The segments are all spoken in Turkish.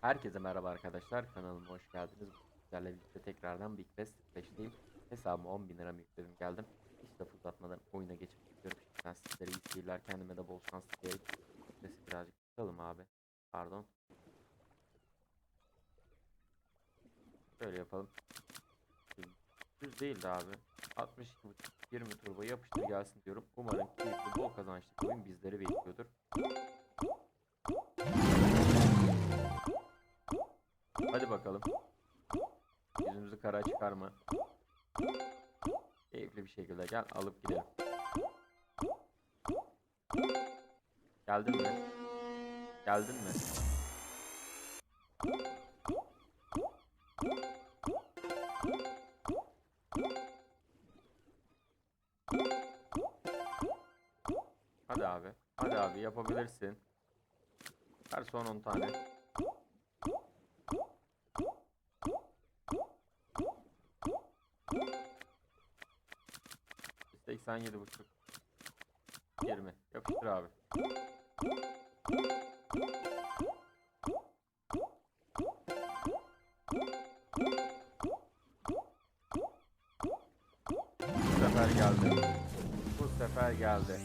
Herkese merhaba arkadaşlar. Kanalıma hoş geldiniz. Sizlerle birlikte tekrardan Big Best 5'teyim. Hesabıma 10 bin lira yükledim geldim. Hiç laf uzatmadan oyuna geçmek istiyorum. Ben sizlere iyi seyirler. Kendime de bol şans dileyerek. Sesi birazcık tutalım abi. Pardon. Şöyle yapalım. Düz değildi abi. 62.5 20 turbo yapıştır gelsin diyorum. Umarım keyifli bol kazançlı oyun bizleri bekliyordur. Hadi bakalım. Yüzümüzü kara çıkarma. Keyifli bir şekilde gel alıp gidelim. Geldin mi? Geldin mi? Hadi abi. Hadi abi yapabilirsin. Ver son 10 tane. 87 buçuk. 20. Yapıştır abi. Bu sefer geldi. Bu sefer geldi.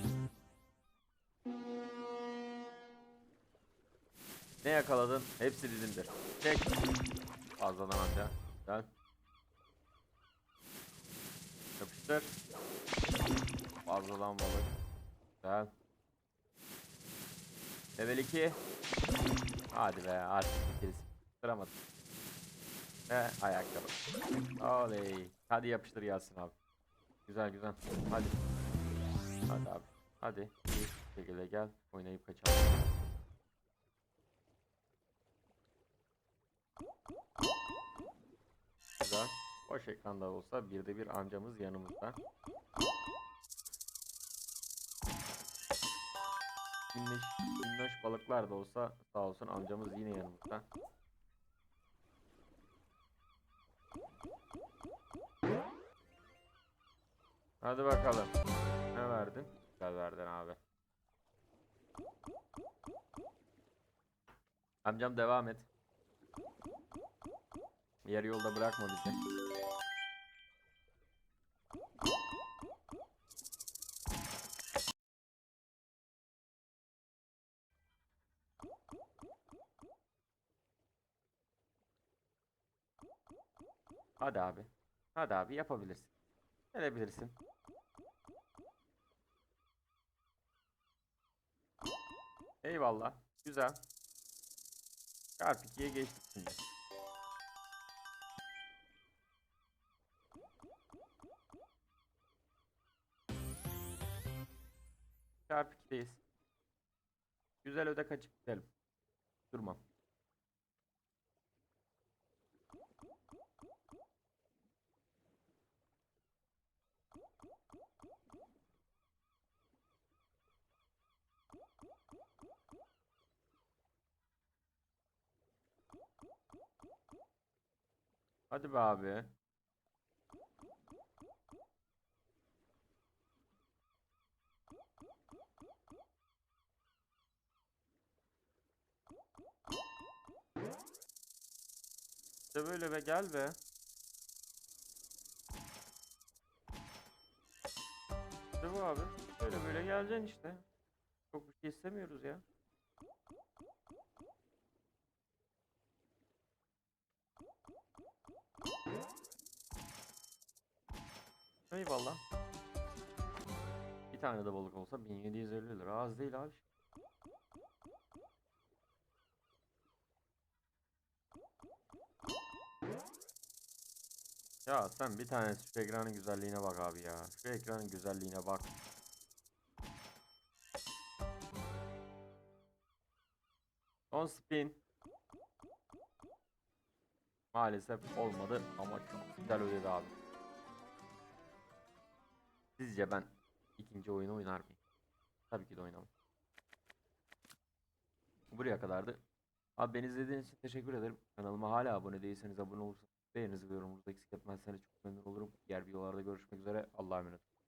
Ne yakaladın? Hepsi bizimdir. Çek. Fazladan anca. Gel. Yapıştır. Fazladan balık. Güzel. Level 2. Hadi be artık ikilisi. Tutturamadım. Ve ayakkabı. Oley. Hadi yapıştır gelsin abi. Güzel güzel. Hadi. Hadi abi. Hadi. İyi şekilde gel. Oynayıp kaçalım. Güzel. Boş ekranda olsa bir de bir amcamız yanımızda. Minnoş, minnoş balıklar da olsa sağ olsun amcamız yine yanımızda. Hadi bakalım. Ne verdin? Güzel verdin abi. Amcam devam et. Yarı yolda bırakma bizi. Hadi abi. Hadi abi yapabilirsin. Gelebilirsin. Eyvallah. Güzel. Çarpı 2'ye geçtik şimdi. Çarpı 2'deyiz. Güzel öde kaçıp gidelim. Durmam. Hadi be abi. İşte böyle be gel be. İşte bu abi. Böyle böyle geleceksin işte. Çok bir şey istemiyoruz ya. Eyvallah. Bir tane de balık olsa 1750 lira. Az değil abi. Ya sen bir tane şu ekranın güzelliğine bak abi ya. Şu ekranın güzelliğine bak. Son spin. Maalesef olmadı ama çok güzel ödedi abi. Sizce ben ikinci oyunu oynar mıyım? Tabii ki de oynamam. Buraya kadardı. Abi beni izlediğiniz için teşekkür ederim. Kanalıma hala abone değilseniz abone olursanız beğeninizi ve yorumunuzu eksik etmezseniz çok memnun olurum. Diğer videolarda görüşmek üzere. Allah'a emanet.